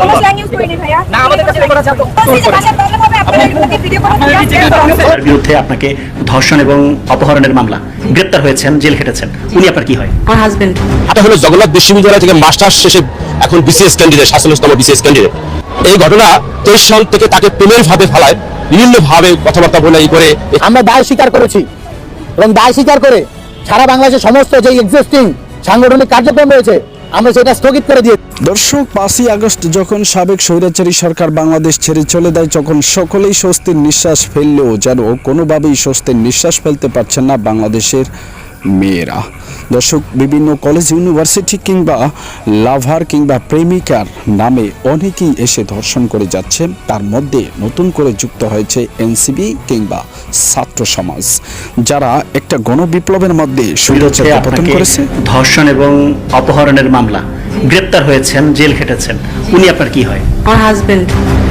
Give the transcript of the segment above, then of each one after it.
কোনো করিনি ভাইয়া। না, আমাদের কাছে আছে। তার বিরুদ্ধে আপনাকে ধর্ষণ এবং অপহরণের মামলা। গ্রেপ্তার হয়েছেন জেল খেটেছেন। উনি আপনার কি হয়? আমার হাজবেন্ড এটা হলো জগন্নাথ বিশ্ববিদ্যালয় থেকে মাস্টার্স শেষে এখন বিসিএস ক্যান্ডিডেট সাতচল্লিশতম বিসিএস ক্যান্ডিডেট এই ঘটনা তেইশ সাল থেকে তাকে প্রেমের ভাবে ফেলায় বিভিন্ন ভাবে কথাবার্তা বলে এই করে। আমরা দায় স্বীকার করেছি এবং দায় স্বীকার করে সারা বাংলাদেশের সমস্ত যে এক্সিস্টিং সাংগঠনিক কার্যক্রম রয়েছে আমরা সেটা স্থগিত করে দিয়ে দর্শক, পাঁচই আগস্ট যখন সাবেক স্বৈরাচারী সরকার বাংলাদেশ ছেড়ে চলে দেয় তখন সকলেই স্বস্তির নিঃশ্বাস ফেললেও যেন কোনোভাবেই স্বস্তির নিঃশ্বাস ফেলতে পারছেন না বাংলাদেশের মেয়েরা। দর্শক বিভিন্ন কলেজ ইউনিভার্সিটি কিংবা লাভার কিংবা প্রেমিকার নামে অনেকেই এসে ধর্ষণ করে যাচ্ছে। তার মধ্যে নতুন করে যুক্ত হয়েছে এনসিবি কিংবা ছাত্র সমাজ। যারা একটা গণবিপ্লবের মধ্যে পতন করেছে। ধর্ষণ এবং অপহরণের মামলা গ্রেপ্তার হয়েছেন জেল খেটেছেন। উনি আপনার কি হয়? আমার হাজবেন্ড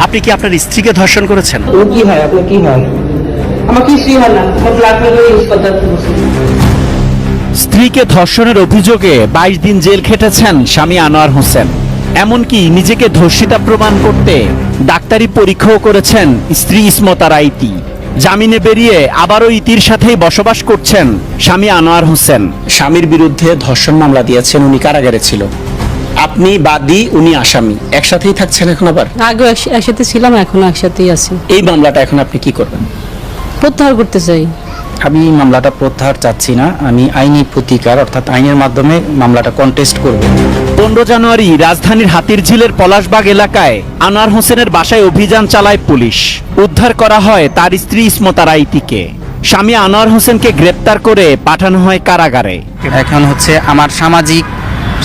আপনি কি আপনার স্ত্রীকে ধর্ষণ করেছেন? ও কি হয়? আপনার কি হয়? আমার কিছুই হয় না? আমার ব্ল্যাকমেল ইউজ করতে বসে স্ত্রীকে ধর্ষণের অভিযোগে বাইশ দিন জেল খেটেছেন স্বামী আনোয়ার হোসেন। এমনকি নিজেকে ধর্ষিতা প্রমাণ করতে ডাক্তারি পরীক্ষাও করেছেন স্ত্রী ইসমতা রাইতি জামিনে বেরিয়ে আবারও ইতির সাথেই বসবাস করছেন স্বামী আনোয়ার হোসেন। স্বামীর বিরুদ্ধে ধর্ষণ মামলা দিয়েছেন উনি কারাগারে ছিল। আপনি বাদী উনি আসামি। একসাথেই থাকছেন এখন আবার? আগে একসাথে ছিলাম এখন একসাথেই আছি। এই মামলাটা এখন আপনি কি করবেন? প্রত্যাহার করতে চাই। আমি মামলাটা প্রত্যাহার চাচ্ছি না। আমি আইনি প্রতিকার অর্থাৎ আইনের মাধ্যমে মামলাটা কন্টেস্ট করব। পনেরো জানুয়ারি রাজধানীর হাতিরঝিলের পলাশবাগ এলাকায় আনোয়ার হোসেনের বাসায় অভিযান চালায় পুলিশ। উদ্ধার করা হয় তার স্ত্রী ইসমতা রাইতিকে। স্বামী আনোয়ার হোসেনকে গ্রেপ্তার করে পাঠানো হয় কারাগারে। এখন হচ্ছে আমার সামাজিক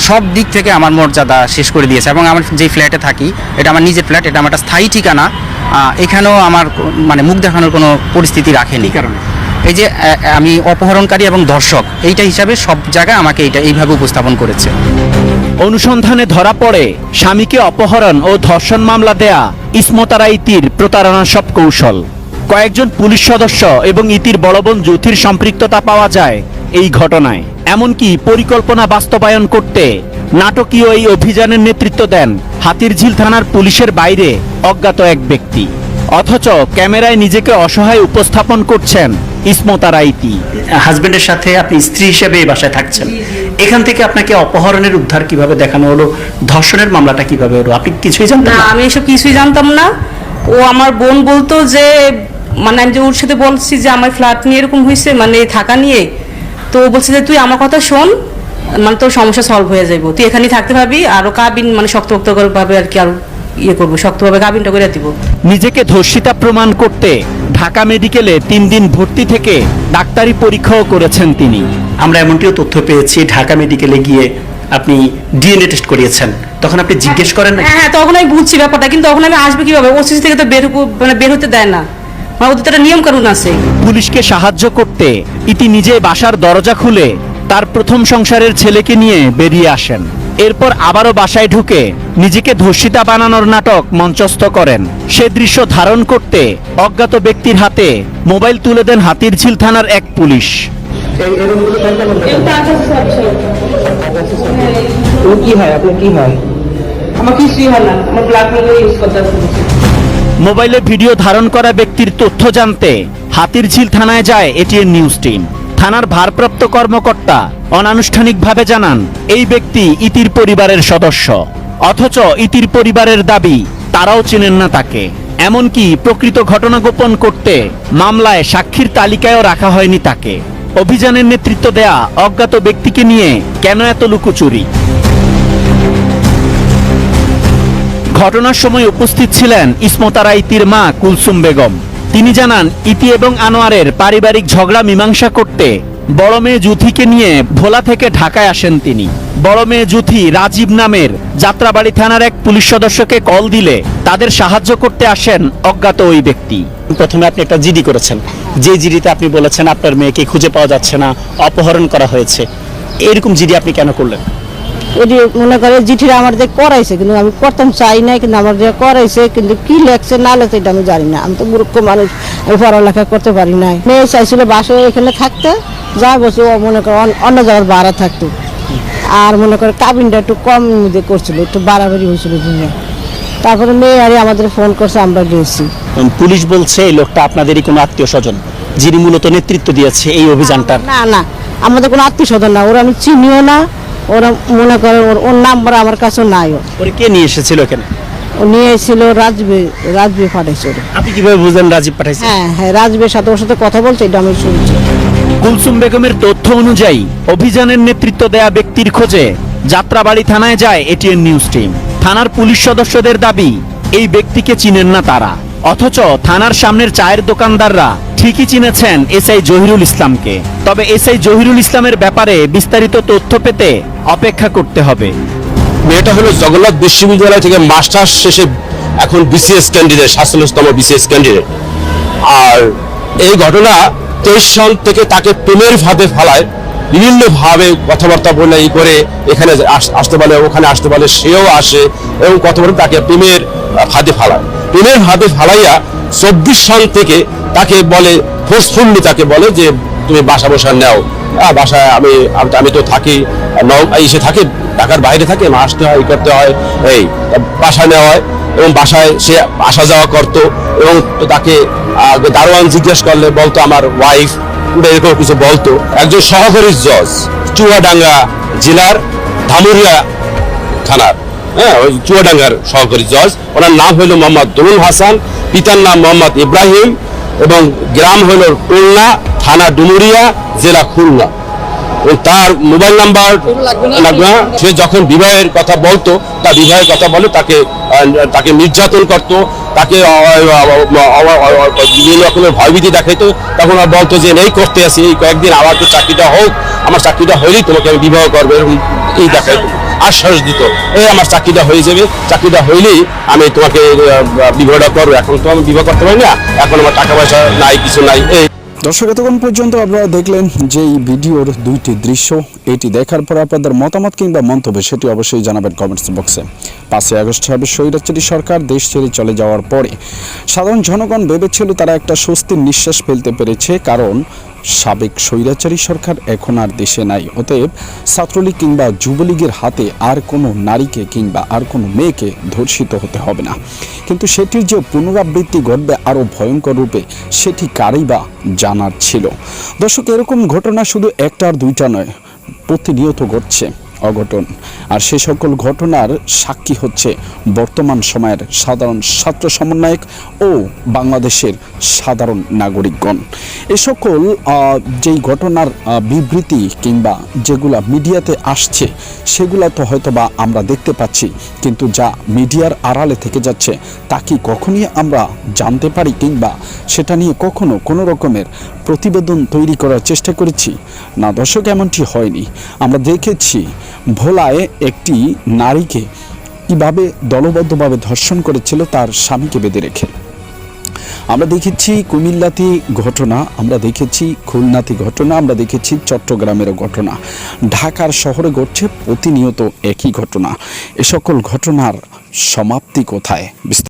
সব দিক থেকে আমার মর্যাদা শেষ করে দিয়েছে এবং আমার যে ফ্ল্যাটে থাকি এটা আমার নিজের ফ্ল্যাট এটা আমার একটা স্থায়ী ঠিকানা এখানেও আমার মানে মুখ দেখানোর কোনো পরিস্থিতি রাখেনি। কারণে? এই যে আমি অপহরণকারী এবং দর্শক, এইটা হিসাবে সব জায়গায় আমাকে এটা এইভাবে উপস্থাপন করেছে। অনুসন্ধানে ধরা পড়ে, স্বামীকে অপহরণ ও ধর্ষণ মামলা দেয়া ইসমতারা ইতির প্রতারণার সব কৌশল। কয়েকজন পুলিশ সদস্য এবং ইতির বড় বোন জ্যোতির সম্পৃক্ততা পাওয়া যায় এই ঘটনায়। এমনকি পরিকল্পনা বাস্তবায়ন করতে নাটকীয় এই অভিযানের নেতৃত্ব দেন হাতিরঝিল থানার পুলিশের বাইরে অজ্ঞাত এক ব্যক্তি। অথচ ক্যামেরায় নিজেকে অসহায় উপস্থাপন করছেন ইসমতারা ইতি হাজবেন্ডের সাথে আপনি স্ত্রী হিসেবে এই বাসায় থাকছেন। এখান থেকে আপনাকে অপহরণের উদ্ধার কীভাবে দেখানো হলো? ধর্ষণের মামলাটা কীভাবে হলো? আপনি কিছুই জানতেন না আমি এসব কিছুই জানতাম না। ও আমার বোন বলতো যে মানে আমি যে ওর সাথে বলছি যে আমার ফ্ল্যাট নিয়ে এরকম হয়েছে মানে থাকা নিয়ে। তো ও বলছে যে তুই আমার কথা শোন মানে তোর সমস্যা সলভ হয়ে যাব তুই এখানেই থাকতে পারবি আরও কাবিন মানে করে ভাবে আর কি আরও ইয়ে করব শক্তভাবে কাবিনটা করে দিব। নিজেকে ধর্ষিতা প্রমাণ করতে ঢাকা মেডিকেলে তিন দিন ভর্তি থেকে ডাক্তারি পরীক্ষাও করেছেন তিনি। আমরা এমনটিও তথ্য পেয়েছি ঢাকা মেডিকেলে গিয়ে আপনি ডিএনএ টেস্ট করিয়েছেন। তখন আপনি জিজ্ঞেস করেন না? হ্যাঁ হ্যাঁ তখন আমি বুঝছি ব্যাপারটা কিন্তু তখন আমি আসবে কীভাবে? ওসিসি থেকে তো বের মানে বের হতে দেয় না। মানে ওদের তো নিয়ম কানুন আছে। পুলিশকে সাহায্য করতে ইতি নিজে বাসার দরজা খুলে তার প্রথম সংসারের ছেলেকে নিয়ে বেরিয়ে আসেন। এরপর আবারও বাসায় ঢুকে নিজেকে ধর্ষিতা বানানোর নাটক মঞ্চস্থ করেন। সে দৃশ্য ধারণ করতে অজ্ঞাত ব্যক্তির হাতে মোবাইল তুলে দেন হাতিরঝিল থানার এক পুলিশ। ও কি আপনার কি আমার কিছুই না। আমার ব্ল্যাকমেল ইউজ করতে বসে মোবাইলে ভিডিও ধারণ করা ব্যক্তির তথ্য জানতে হাতিরঝিল থানায় যায় এটিএন নিউজ টিম। থানার ভারপ্রাপ্ত কর্মকর্তা অনানুষ্ঠানিকভাবে জানান, এই ব্যক্তি ইতির পরিবারের সদস্য। অথচ ইতির পরিবারের দাবি, তারাও চেনেন না তাকে। এমনকি প্রকৃত ঘটনা গোপন করতে মামলায় সাক্ষীর তালিকায়ও রাখা হয়নি তাকে। অভিযানের নেতৃত্ব দেয়া অজ্ঞাত ব্যক্তিকে নিয়ে কেন এত লুকোচুরি? ঘটনার সময় উপস্থিত ছিলেন ইসমতারা ইতির মা কুলসুম বেগম। তিনি জানান, ইতি এবং আনোয়ারের পারিবারিক ঝগড়া মীমাংসা করতে বড় মেয়ে জুথিকে নিয়ে ভোলা থেকে ঢাকায় আসেন তিনি। বড় মেয়ে জুথি রাজীব নামের যাত্রাবাড়ি থানার এক পুলিশ সদস্যকে কল দিলে তাদের সাহায্য করতে আসেন অজ্ঞাত ওই ব্যক্তি। প্রথমে আপনি একটা জিডি করেছেন। যে জিডিতে আপনি বলেছেন আপনার মেয়েকে খুঁজে পাওয়া যাচ্ছে না, অপহরণ করা হয়েছে। এরকম জিডি আপনি কেন করলেন? এটি মনে করে চিঠিটা আমার যে করাইছে কিন্তু আমি করতাম চাই নাই কিন্তু আমার যে করাইছে কিন্তু কি লেখছে না লেখছে এটা আমি জানি না। আমি তো মূর্খ মানুষ আমি পড়ালেখা করতে পারি নাই। মেয়ে চাইছিল বাসায় এখানে থাকতে যা বসে ও মনে করে অন্য- জায়গার ভাড়া থাকতো। আর মনে করে কাবিনটা একটু কম মধ্যে করছিল একটু বাড়াবাড়ি হয়েছিল দুনিয়া। তারপরে মেয়ে আরে আমাদের ফোন করছে আমরা গিয়েছি পুলিশ বলছে এই লোকটা আপনাদেরই কোনো আত্মীয় স্বজন যিনি মূলত নেতৃত্ব দিয়েছে এই অভিযানটার। না না আমাদের কোনো আত্মীয় স্বজন না ওরা আমি চিনিও না ওরা মনে করে ওর ওর নাম্বার আমার কাছে নাই ওর। ওরে কে নিয়ে এসেছিল এখানে ও নিয়ে এসেছিল রাজবি রাজবে পাঠাইছে ওরে। আপনি কীভাবে বুঝলেন রাজীব পাঠাইছে হ্যাঁ হ্যাঁ রাজবের সাথে ওর সাথে কথা বলছে এটা আমি শুনছি কুলসুম বেগমের তথ্য অনুযায়ী অভিযানের নেতৃত্ব দেয়া ব্যক্তির খোঁজে যাত্রাবাড়ি থানায় যায় এটিএন নিউজ টিম থানার পুলিশ সদস্যদের দাবি এই ব্যক্তিকে চিনেন না তারা। অথচ থানার সামনের চায়ের দোকানদাররা ঠিকই চিনেছেন এসআই জহিরুল ইসলামকে। তবে এসআই জহিরুল ইসলামের ব্যাপারে বিস্তারিত তথ্য পেতে অপেক্ষা করতে হবে। মেয়েটা হলো জগন্নাথ বিশ্ববিদ্যালয় থেকে মাস্টার্স শেষে এখন বিসিএস ক্যান্ডিডেট সাতচল্লিশতম বিসিএস ক্যান্ডিডেট আর এই ঘটনা তেইশ সাল থেকে তাকে প্রেমের ফাঁদে ফেলায়, বিভিন্নভাবে কথাবার্তা বলে ই করে এখানে আসতে পারে, ওখানে আসতে পারে, সেও আসে এবং কথা বলে তাকে প্রেমের ফাঁদে ফেলায়। প্রেমের ফাঁদে ফেলাইয়া চব্বিশ সাল থেকে তাকে বলে ফোর্সফুল্লি তাকে বলে যে, তুমি বাসা বসা নেও। বাসায় আমি, আমি- তো থাকি। এসে থাকি, ঢাকার বাইরে থাকে আসতে হয় করতে হয়, এই, বাসা নেওয়া হয়। এবং বাসায় সে আসা যাওয়া করতো এবং তাকে দারোয়ান জিজ্ঞেস করলে, বলতো আমার ওয়াইফ এরকম কিছু বলতো। একজন সহকারী জজ, চুয়াডাঙ্গা জেলার ধামুরিয়া থানার। হ্যাঁ চুয়াডাঙ্গার সহকারী জজ। ওনার নাম হলো মোহাম্মদ দরুল হাসান, পিতার নাম মোহাম্মদ ইব্রাহিম এবং গ্রাম হলো টুলনা থানা ডুমুরিয়া, জেলা খুলনা। তার মোবাইল নাম্বার সে যখন বিবাহের কথা বলতো, তা বিবাহের কথা বলে তাকে তাকে নির্যাতন করত, তাকে বিভিন্ন রকমের ভয়ভীতি দেখাইতো। তখন আর বলতো যে, এই করতে আসি, এই কয়েকদিন আমার তো চাকরিটা হোক, আমার চাকরিটা হলেই তোমাকে আমি বিবাহ করব, এরকম এই দেখাইতো। আশ্বাস দিত এই আমার চাকরিটা হয়ে যাবে। চাকরিটা হইলেই আমি তোমাকে বিবাহটা করব। এখন তো আমি বিবাহ করতে পারি না। এখন আমার টাকা পয়সা নাই, কিছু নাই। এই দর্শক, এতক্ষণ পর্যন্ত আপনারা দেখলেন যে এই ভিডিওর দুইটি দৃশ্য, এটি দেখার পর আপনাদের মতামত কিংবা মন্তব্য সেটি অবশ্যই জানাবেন কমেন্টস বক্সে। পাঁচই আগস্ট হবে স্বৈরাচারী সরকার, দেশ ছেড়ে চলে যাওয়ার পরে। সাধারণ জনগণ ভেবেছিল তারা একটা স্বস্তির নিঃশ্বাস ফেলতে পেরেছে, কারণ সাবেক স্বৈরাচারী সরকার এখন আর দেশে নাই। অতএব ছাত্রলীগ কিংবা যুবলীগের হাতে আর কোনো নারীকে কিংবা আর কোনো মেয়েকে ধর্ষিত হতে হবে না। কিন্তু সেটির যে পুনরাবৃত্তি ঘটবে আরও ভয়ঙ্কর রূপে, সেটি কারই বা জানার ছিল। দর্শক এরকম ঘটনা শুধু একটা আর দুইটা নয় প্রতিনিয়ত ঘটছে। অঘটন। আর সে সকল ঘটনার সাক্ষী হচ্ছে বর্তমান সময়ের সাধারণ ছাত্র সমন্বয়ক ও বাংলাদেশের সাধারণ নাগরিকগণ। এ সকল যেই ঘটনার বিবৃতি কিংবা যেগুলা মিডিয়াতে আসছে, সেগুলা তো হয়তো বা আমরা দেখতে পাচ্ছি, কিন্তু যা মিডিয়ার আড়ালে থেকে যাচ্ছে, তা কি কখনই আমরা জানতে পারি কিংবা সেটা নিয়ে কখনো কোনো রকমের প্রতিবেদন তৈরি করার চেষ্টা করেছি? না দর্শক, এমনটি হয়নি। আমরা দেখেছি ভোলায় একটি নারীকে কীভাবে দলবদ্ধভাবে ধর্ষণ করেছিল তার স্বামীকে বেঁধে রেখে। আমরা দেখেছি কুমিল্লাতে ঘটনা, আমরা দেখেছি খুলনাতে ঘটনা, আমরা দেখেছি চট্টগ্রামেরও ঘটনা। ঢাকার শহরে ঘটছে প্রতিনিয়ত একই ঘটনা। এ সকল ঘটনার সমাপ্তি কোথায়?